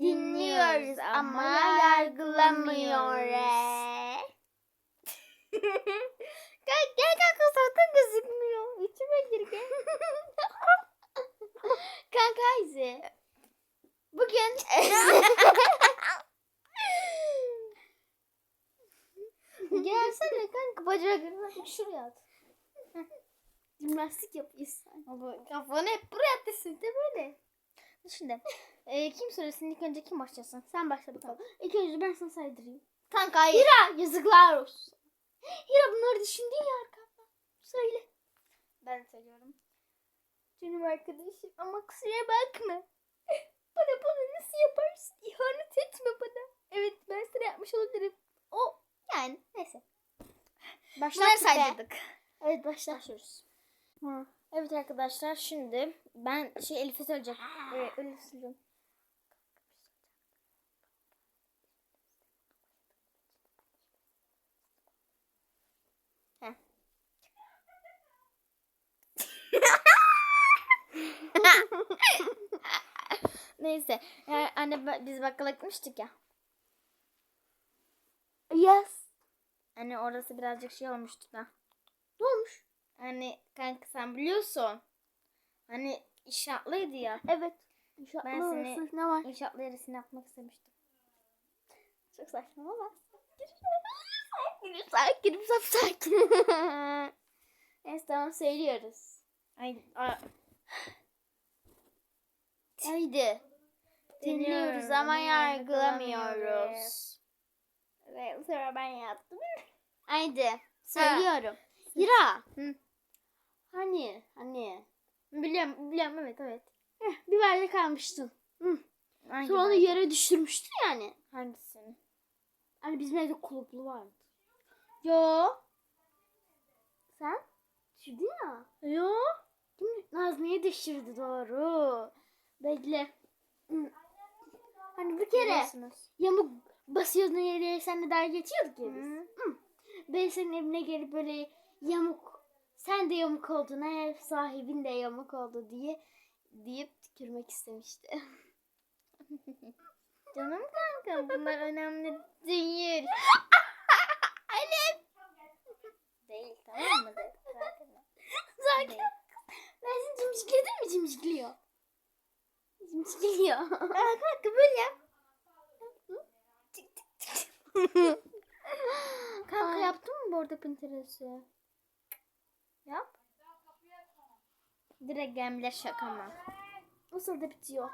Dinliyoruz ama yargılamıyor. gel gel kanka zaten gözükmüyor. İçime gir gel. kanka Ayze. Bugün Gelsene kanka bacaklarını şuraya at. Heh. Jimnastik yapıyorsun. Ama kafanı hep buraya atıyorsun de böyle. Şimdi e, kim söylesin ilk önce kim başlasın? Sen başla bakalım. İlk önce ben sana saydırayım. Kanka hayır. Hira yazıklar olsun. Hira bunları düşündün ya arkamda. Söyle. Ben söylüyorum. Canım arkadaşım ama kusura bakma. Bana bunu nasıl yaparsın? İhanet etme bana. Evet ben sana yapmış olabilirim. O yani neyse. Bunları saydırdık. Evet başlıyoruz. Evet arkadaşlar şimdi ben şey Elif'e söyleyeceğim. Ee, Elif söyleyeceğim. Heh. Neyse. Yani anne biz bakkala gitmiştik ya. Yes. Hani orası birazcık şey olmuştu da. Ne olmuş? Hani kanka sen biliyorsun. Hani inşaatlıydı ya. Evet. İnşaatlı Ben seni- ne var? İnşaatlı yerisini yapmak istemiştim. Çok saçma ama. Sakin, sakin, sakin, sakin. Neyse tamam söylüyoruz. Ay, a- Haydi. Dinliyoruz ama yargılamıyoruz. Ve bu sefer ben yaptım. Haydi. Söylüyorum. Hira. Hı. Hani, hani. biliyorum, biliyorum evet evet. Heh, bir berde kalmıştın. Hı. Hangi Sonra onu yere düşürmüştün yani. Hangisini? Hani bizim evde kulüplü vardı. Yo. Sen? Düşürdün ya. Yo. Kim? Nazmiye düşürdü doğru. Bekle. Hani bir kere Biliyorsunuz. yamuk basıyordun yere senle dalga geçiyorduk ya biz. Hı. Ben senin evine gelip böyle yamuk sen de yamuk oldun ev sahibin de yamuk oldu diye deyip tükürmek istemişti. Canım kanka bunlar önemli değil. Elif. değil tamam mı? Zaten. Sakin. Değil. Ben seni cimcikledim mi cimcikliyor? Cimcikliyor. Aa, kanka böyle yap. Kanka yaptın mı bu arada Pinterest'i? Yap. Direkt gemler şaka mı? O sırada bitiyor.